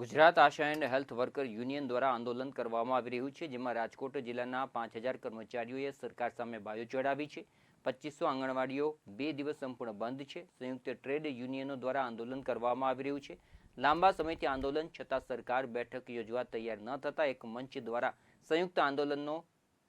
Gujarat Asha and health worker union દ્વારા આંદોલન કરવામાં આવી રહ્યું છે, જેમાં રાજકોટ જિલ્લાના પાંચ હજાર કર્મચારીઓએ સરકાર સામે બાયો ચડાવી છે. પચીસો આંગણવાડીઓ બે દિવસ સંપૂર્ણ બંધ છે. સંયુક્ત ટ્રેડ યુનિયનો દ્વારા આંદોલન કરવામાં આવી રહ્યું છે. લાંબા સમયથી આંદોલન છતાં સરકાર બેઠક યોજવા તૈયાર ન થતાં એક મંચ દ્વારા સંયુક્ત આંદોલનનો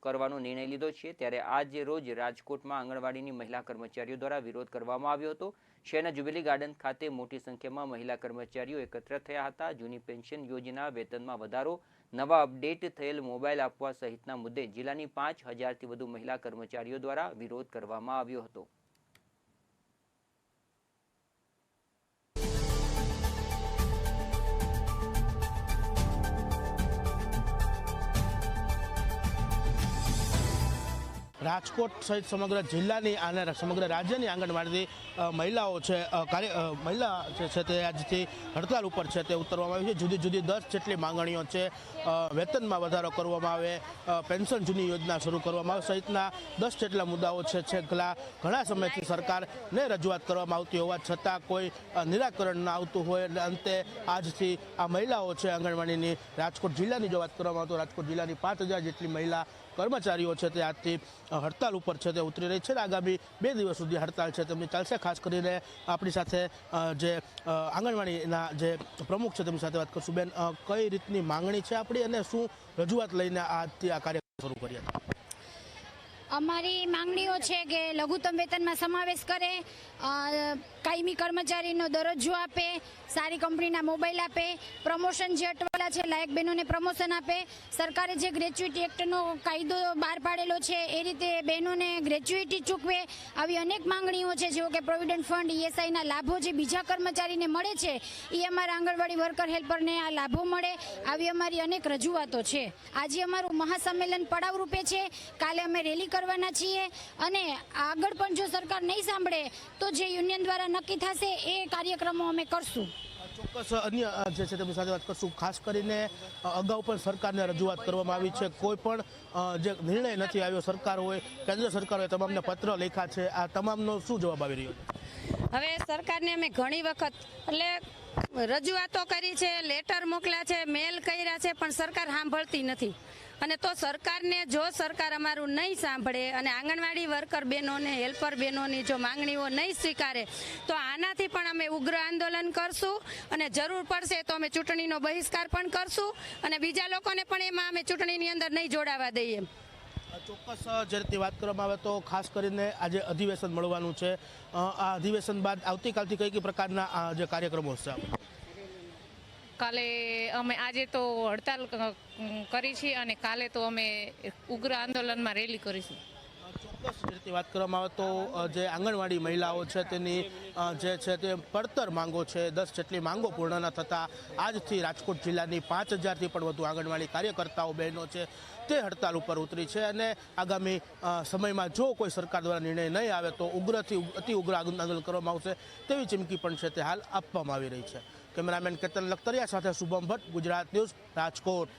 કરવાનો નિર્ણય લીધો છે. ત્યારે આજ રોજ રાજકોટમાં આંગણવાડીની મહિલા કર્મચારીઓ દ્વારા વિરોધ કરવામાં આવ્યો હતો. શહેરના જ્યુબિલી ગાર્ડન ખાતે મોટી સંખ્યામાં મહિલા કર્મચારીઓ એકત્ર થયા હતા. જૂની પેન્શન યોજના વેતનમાં વધારો, નવા અપડેટ થયેલ મોબાઈલ આપવા સહિતના મુદ્દે જિલ્લાની પાંચ હજારથી વધુ મહિલા કર્મચારીઓ દ્વારા વિરોધ કરવામાં આવ્યો હતો. રાજકોટ સહિત સમગ્ર જિલ્લાની અને સમગ્ર રાજ્યની આંગણવાડી મહિલાઓ છે કાર્ય મહિલા જે છે તે આજથી હડતાલ ઉપર છે તે ઉતરવામાં આવી છે. જુદી જુદી દસ જેટલી માંગણીઓ છે વેતનમાં વધારો કરવામાં આવે પેન્શન જૂની યોજના શરૂ કરવામાં આવે, સહિતના દસ જેટલા મુદ્દાઓ છે છેલ્લા ઘણા સમયથી સરકારને રજૂઆત કરવામાં આવતી હોવા છતાં કોઈ નિરાકરણ ન આવતું હોય. અને અંતે આજથી આ મહિલાઓ છે આંગણવાડીની, રાજકોટ જિલ્લાની જો વાત કરવામાં આવે રાજકોટ જિલ્લાની પાંચ હજાર જેટલી મહિલા કર્મચારીઓ છે તે આજથી હડતાલ ઉપર છે તે ઉતરી રહી છે અને આગામી બે દિવસ સુધી હડતાલ છે તેમની ચાલશે. ખાસ કરીને આપણી સાથે જે આંગણવાડીના જે પ્રમુખ છે તેમની સાથે વાત કરશું. બેન કઈ રીતની માંગણી છે આપણી અને શું રજૂઆત લઈને આજથી આ કાર્યક્રમ શરૂ કર્યા અમારી માંગણીઓ છે કે લઘુત્તમ વેતનમાં સમાવેશ કરે કાયમી કર્મચારીનો દરજ્જો આપે, સારી કંપનીના મોબાઈલ આપે, પ્રમોશન જે અટવાયેલા છે, લાયક બહેનોને પ્રમોશન આપે. સરકારે જે ગ્રેચ્યુટી એક્ટનો કાયદો બહાર પાડેલો છે, એ રીતે બહેનોને ગ્રેચ્યુઇટી ચૂકવે આવી અનેક માંગણીઓ છે જેવો કે પ્રોવિડન્ટ ફંડ, ઈએસઆઈના લાભો જે બીજા કર્મચારીને મળે છે, એ અમારા આંગણવાડી વર્કર હેલ્પરને આ લાભો મળે આવી અમારી અનેક રજૂઆતો છે. આજે અમારું મહાસંમેલન પડાવ રૂપે છે. કાલે અમે રેલી કરવાના છીએ અને આગળ પણ જો સરકાર નહીં સાંભળે તો જે યુનિયન દ્વારા નક્કી થશે એ કાર્યક્રમો અમે કરશું. ચોક્કસ અન્ય જે છે તેમની સાથે વાત કરશું. ખાસ કરીને અગાઉ પણ સરકારને રજૂઆત કરવામાં આવી છે. કોઈ પણ જે નિર્ણય નથી આવ્યો સરકાર હોય કેન્દ્ર સરકાર હોય તમામને પત્ર લખ્યા છે. આ તમામનો શું જવાબ આવી રહ્યો છે? હવે સરકારને અમે ઘણી વખત એટલે રજૂઆતો કરી છે લેટર મોકલ્યા છે મેલ કર્યા છે, પણ સરકાર સાંભળતી નથી. અને તો સરકારને જો સરકાર અમારું નહીં સાંભળે અને આંગણવાડી વર્કર બહેનોને હેલ્પર બહેનોની જો માંગણીઓ નહીં સ્વીકારે, તો આનાથી પણ અમે ઉગ્ર આંદોલન કરશું અને જરૂર પડશે તો અમે ચૂંટણીનો બહિષ્કાર પણ કરશું અને બીજા લોકોને પણ એમાં અમે ચૂંટણીની અંદર નહીં જોડાવા દઈએ. ચોક્કસ જે રીતે વાત કરવામાં આવે તો ખાસ કરીને આજે અધિવેશન મળવાનું છે. આ અધિવેશન બાદ આવતીકાલથી કઈ કઈ પ્રકારના જે કાર્યક્રમો હશે? કાલે અમે આજે તો હડતાલ કરી છે અને કાલે તો અમે ઉગ્ર આંદોલનમાં રેલી કરીશું. ચોક્કસ રીતે વાત કરવામાં આવે તો જે આંગણવાડી મહિલાઓ છે તેની જે છે તે પડતર માંગો છે, દસ જેટલી માંગો પૂર્ણ ન થતાં આજથી રાજકોટ જિલ્લાની પાંચ હજારથી પણ વધુ આંગણવાડી કાર્યકર્તાઓ બહેનો છે તે હડતાલ ઉપર ઉતરી છે અને આગામી સમયમાં જો કોઈ સરકાર દ્વારા નિર્ણય નહીં આવે તો ઉગ્રથી અતિ ઉગ્ર આંદોલન કરવામાં આવશે તેવી ચીમકી પણ છે તે હાલ આપવામાં આવી રહી છે. કેમેરામેન કેતન લખતરિયા સાથે શુભમ ભટ્ટ, ગુજરાત ન્યૂઝ, રાજકોટ.